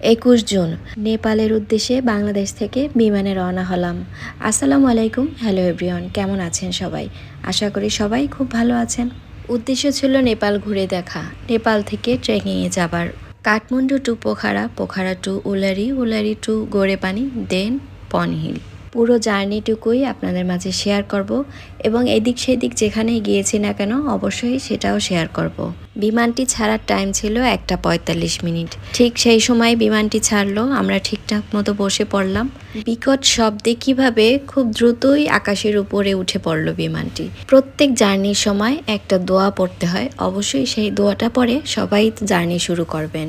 একুশ জুন। নেপালের উদ্দেশ্যে বাংলাদেশ থেকে বিমানে রওনা হলাম। আসসালামু আলাইকুম, হ্যালো এভরিওয়ান, কেমন আছেন সবাই? আশা করি সবাই খুব ভালো আছেন। উদ্দেশ্য ছিল নেপাল ঘুরে দেখা, নেপাল থেকে ট্রেকিংয়ে যাবার। Kathmandu to Pokhara Pokhara to Ulleri Ulleri to Ghorepani, then Poonhill. পুরো জার্নিটুকুই আপনাদের মাঝে শেয়ার করব এবং এদিক সেদিক যেখানেই গিয়েছি না কেন, অবশ্যই সেটাও শেয়ার করব। বিমানটি ছাড়ার টাইম ছিল একটা পঁয়তাল্লিশ মিনিট। ঠিক সেই সময় বিমানটি ছাড়লো, আমরা ঠিকঠাক মতো বসে পড়লাম। বিকট শব্দে কীভাবে খুব দ্রুতই আকাশের উপরে উঠে পড়ল বিমানটি। প্রত্যেক জার্নির সময় একটা দোয়া পড়তে হয়, অবশ্যই সেই দোয়াটা পরে সবাই জার্নি শুরু করবেন।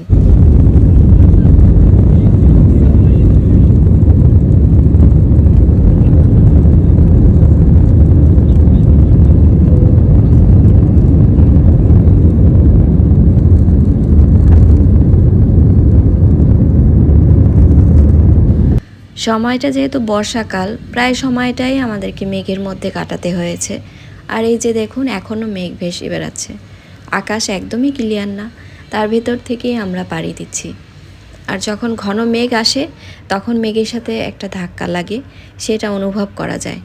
সময়টা যেহেতু বর্ষাকাল, প্রায় সময়টাই আমাদেরকে মেঘের মধ্যে কাটাতে হয়েছে। আর এই যে দেখুন, এখনও মেঘ ভেসে বেড়াচ্ছে। আকাশ একদমই ক্লিয়ার না, তার ভেতর থেকেই আমরা পাড়ি দিচ্ছি। আর যখন ঘন মেঘ আসে, তখন মেঘের সাথে একটা ধাক্কা লাগে, সেটা অনুভব করা যায়।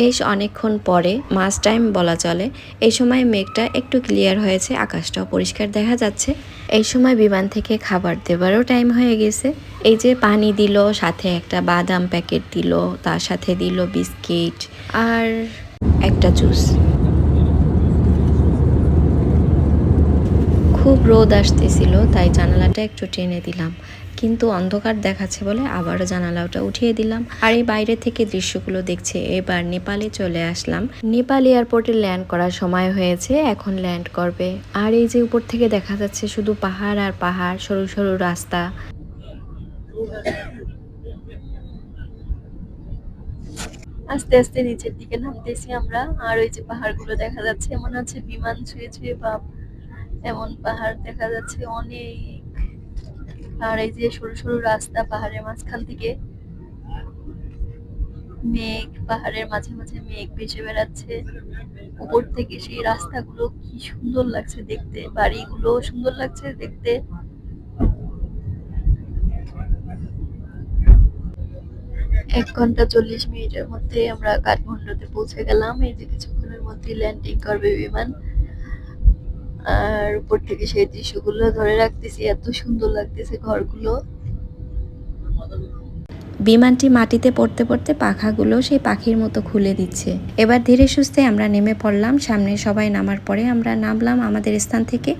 বেশ অনেকক্ষণ পরে মাস টাইম বলা চলে। এই সময় মেঘটা একটু ক্লিয়ার হয়েছে, আকাশটাও পরিষ্কার দেখা যাচ্ছে। এই সময় বিমান থেকে খাবার দেবারও টাইম হয়ে গেছে। এই যে পানি দিল, সাথে একটা বাদাম প্যাকেট দিল, তার সাথে দিল বিস্কিট আর একটা জুস। খুব রোদ আসতেছিল, তাই জানালাটা একটু টেনে দিলাম। কিন্তু অন্ধকার দেখাচ্ছে বলে আবারও জানালাটা উঠিয়ে দিলাম। আর এই বাইরে থেকে দৃশ্যগুলো দেখছে। এবার নেপালে চলে আসলাম। নেপাল এয়ারপোর্টে ল্যান্ড করার সময় হয়েছে। এখন ল্যান্ড করবে। আর এই যে উপর থেকে দেখা যাচ্ছে শুধু পাহাড় আর পাহাড়, সরু সরু রাস্তা। আস্তে আস্তে নিচের দিকে নামতেছি আমরা। আর ওই যে পাহাড়গুলো দেখা যাচ্ছে মনে হচ্ছে বিমান ছুঁয়ে ছুঁয়ে বাপ। এমন পাহাড় দেখা যাচ্ছে, অনেক আর এই যে সরু সরু রাস্তা পাহাড়ের মাঝখান থেকে মেঘ, পাহাড়ের মাঝে মাঝে মেঘ ভেসে বেড়াচ্ছে। উপর থেকে সেই রাস্তাগুলো কি সুন্দর লাগছে দেখতে, বাড়িগুলো সুন্দর লাগছে দেখতে। এক ঘণ্টা চল্লিশ মিনিটের মধ্যে আমরা কাঠমান্ডুতে পৌঁছে গেলাম। এই যে কিছুক্ষণের মধ্যে ল্যান্ডিং করবে বিমান। আর উপর থেকে সেই দৃশ্যগুলো ধরে রাখতেছি, এত সুন্দর লাগতেছে ঘরগুলো। বিমানটি মাটিতে পড়তে পড়তে পাখাগুলো সেই পাখির মতো খুলে দিচ্ছে। এবার ধীরে সুস্থে আমরা নেমে পড়লাম, সামনে সবাই নামার পরে আমরা নামলাম আমাদের স্থান থেকে।